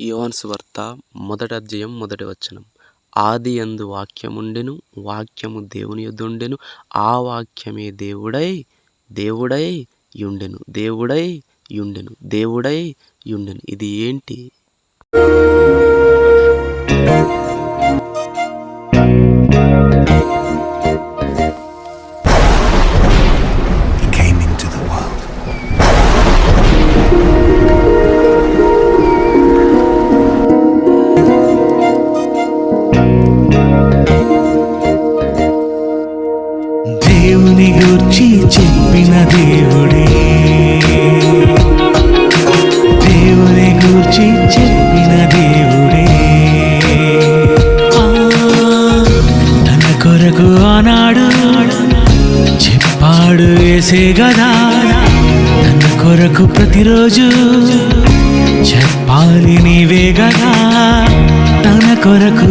యోహాను వార్త మొదటి అధ్యాయం మొదటి వచనం. ఆది యందు వాక్యముండెను వాక్యము దేవుని యొద్దుండెను ఆ వాక్యమే దేవుడై దేవుడై యుండెను దేవుడై యుండెను దేవుడై యుండెను. ఇది ఏంటి? He దేవుడే. దేవుని గూర్చి చెప్పిన దేవుడే. ఆ, తన కొరకు ఆనాడు చెప్పాడు వేసే గదా తన కొరకు ప్రతిరోజు చెప్పాలి నీవే గదా తన కొరకు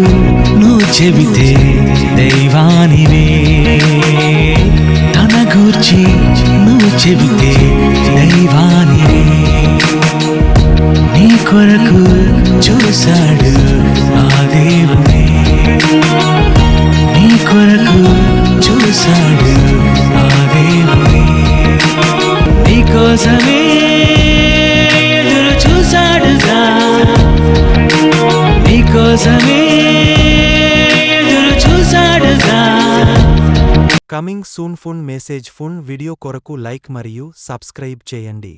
నువ్వు చెబితే దైవానివే. దైవానివే నీ కొరకు చూశాడు ఆ దేవుడే. నీ కొరకు చూశాడు ఆ దేవుడే. నీ కోసమే ఎదురు చూశాడుగా. నీ కోసమే coming soon fun message fun video కొరకు లైక్ మరియు సబ్స్క్రైబ్ చేయండి.